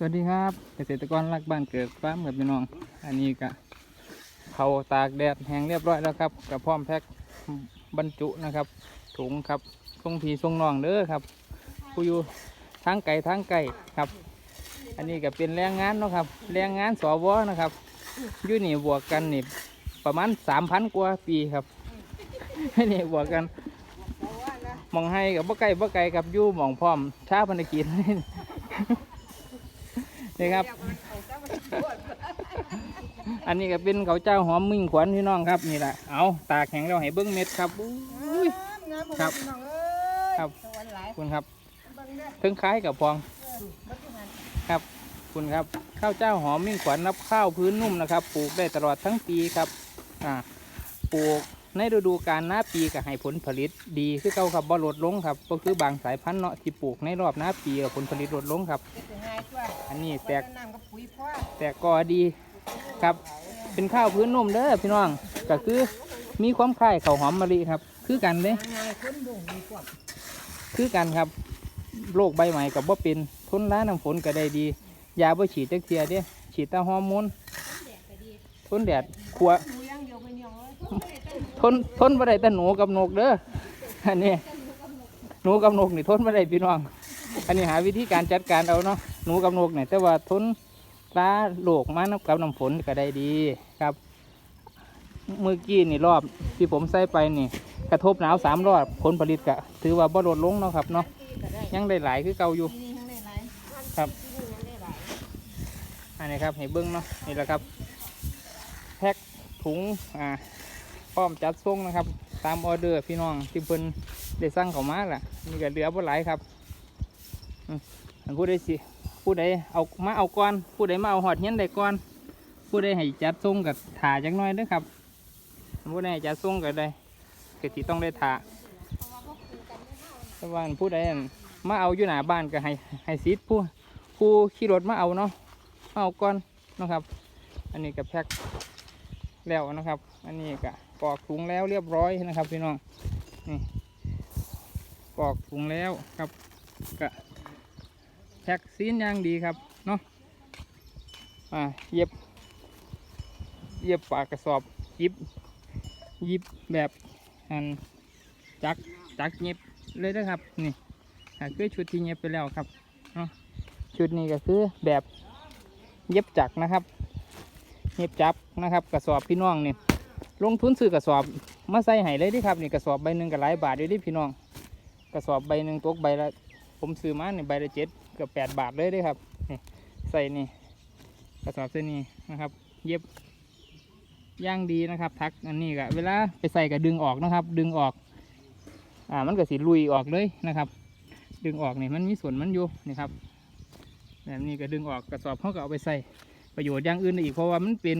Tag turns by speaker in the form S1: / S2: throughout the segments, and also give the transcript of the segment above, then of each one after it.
S1: สวัสดีครับเกษตรกรรักบ้านเกิดฟ้าร์มกับพี่น้อง อันนี้ก็เขาตากแดดแห้งเรียบร้อยแล้วครับกับพร้อมแพ็คบรรจุนะครับ ถุงครับทรงพีทรงน่องเด้อครับ ผู้อยู่ทั้งไก่ทั้งไก่ครับ อันนี้ก็เป็นแรงงานเนาะครับแรงงานสวนะครับยู่นี่บวกกันนี่ประมาณสามพันกว่าปีครับนี่บวกกันมองให้กับบ่ไก่บ่ไก่กับยู่มองพร้อมชาพนกิจ นี่ครับ อันนี้ก็เป็นเขาวเจ้าหอมมิ่งขวัญพี่น้องครับนี่แหละเอาตากแข็งแล้วให้เบิ้งเม็ดครับอุ้ยครับครับ
S2: คุ
S1: ณครับถึงคล้ายกับพอง
S2: เบิ่งที่หัน
S1: ครับคุณครับข้าวเจ้าหอมมิ่งขวัญนับข้าวพื้นนุ่มนะครับ ปลูกได้ตลอดทั้งปีครับอ่าปลูก ในฤดูกาลหน้าปีก็ให้ผลผลิตดีคือเก่าครับบ่ลดลงครับก็คือบางสายพันธุ์เนาะที่ปลูกในรอบหน้าปีก็ผลผลิตลดลงครับ อันนี้แตก
S2: กอ
S1: แต่ก็ดีครับ เป็นข้าวพื้นนุ่มเด้อพี่น้องก็คือมีความคล้ายข้าวหอมมะลิครับ คือกันเลย
S2: คื
S1: อกันครับโรคใบใหม่กับว่เป็นทนร้ายน้ำฝนก็ได้ดี ยาบ่ฉีดจักเทียเด้ฉีดตาฮอร์โมนทนแดดขัว ทนทนบ่ได้แต่หนูกับนกเด้ออันนี้หนูกับนกนี่ทนบ่ได้พี่น้อง อันนี้หาวิธีการจัดการเอาเนาะหนูกับนกเนี่ยแต่ว่าทนฟ้าโลกมานกับน้ำฝนก็ได้ดีครับเมื่อกี้นี่รอบที่ผมใส่ไปนี่ กระทบหนาวสามรอบผลผลิตก็ถือว่าบ่ลดลงเนาะครับเนาะยังได้หลายคือเก่าอยู่ครับอันนี้ครับให้เบิ้งเนาะนี่แหละครับ แพ็คถุงอ่า ร้อมจัดส่งนะครับ ตามออเดอร์พี่น้องที่เพิ่นได้สั่งเข้ามาล่ะนี่ก็เหลือบ่หลายครับผู้ใดสิผู้ใดเอามาเอาก่อน ผู้ใดมาเอาหอดเฮียนได้ก่อน ผู้ใดให้จัดส่งกับถ่าจักหน่อยด้อครับผู้ใดให้จัดส่งก็ได้ก็สิต้องได้ถ่าแต่ว่าอันผู้ใดมาเอาอยู่หน้าบ้านก็ให้ให้ซิดผู้ผู้ขี่รถมาเอาเนาะมาเอาก่อนนะครับ อันนี้ก็แพ็คแล้วนะครับ อันนี้ก็ก รอกถุงแล้วเรียบร้อยนะครับพี่น้องนี่กรอกถุงแล้วครับก็แพ็คซีนอย่างดีครับเนาะอ่าเย็บ เย็บปากกระสอบยิบยิบแบบอันจักจักเย็บเลยนะครับนี่คือชุดที่เย็บไปแล้วครับเนาะชุดนี้ก็คือแบบเย็บจักนะครับ เย็บจับนะครับ กระสอบพี่น้องนี่ ลงทุนซื้อกระสอบมาใส่ให้เลยดิครับนี่กระสอบใบหนึ่งก็หลายบาทเลยเดิพี่น้องกระสอบใบหนึ่งตกใบละผมซื้อมาเนี่ยใบละเจ็ดเกือบแปดบาทเลยดิครับนี่ใส่นี่กระสอบเส้นนี้นะครับ เย็บย่างดีนะครับทักอันนี้ก็เวลาไปใส่ก็ดึงออกนะครับ ดึงออกอ่ามันก็สิลุยออกเลยนะครับ ดึงออกเนี่ยมันมีส่วนมันอยู่นี่ครับแบบนี้ก็ดึงออกกระสอบเขาก็เอาไปใส่ประโยชน์อย่างอื่นอีกเพราะว่ามันเป็น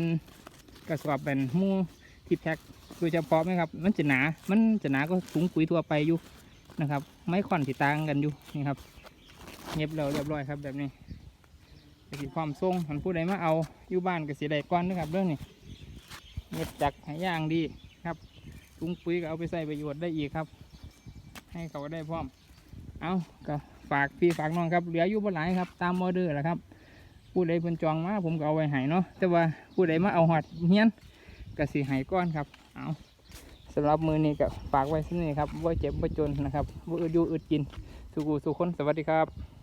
S1: กระสอบเป็นมู ที่แพ็คโดยเฉพาะไหมครับ มันจะหนา มันจะหนาก็ถุงปุ๋ยทั่วไปอยู่นะครับ ไม้ขอนที่ต่างกันอยู่นี่ครับเงียบแล้วเรียบร้อยครับแบบนี้กสิความทรงมันผู้ใดมาเอาอยู่บ้านก็สีได้ก้อนนะครับเรื่องนี้เงียบจักห้ย่างดีครับถุงปุ๋ยก็เอาไปใส่ประโยชน์ได้อีกครับ ให้เขาได้พร้อม เอาก็ฝากพี่ฝากน้องครับเหลืออยู่บ่หลายครับ ตามออเดอร์แหละครับผู้ใดเพิ่นจองมาผมก็เอาไว้ให้เนาะแต่ว่าผู้ใดมาเอาหอดเฮียน ก็สิให้ก้อนครับเอาสำหรับมือนี้ก็ฝากไว้สิ่นี่ครับว่าเจ็บว่าจนนะครับว่าอึดอยู่อึดกินสุกูสุคนสวัสดีครับ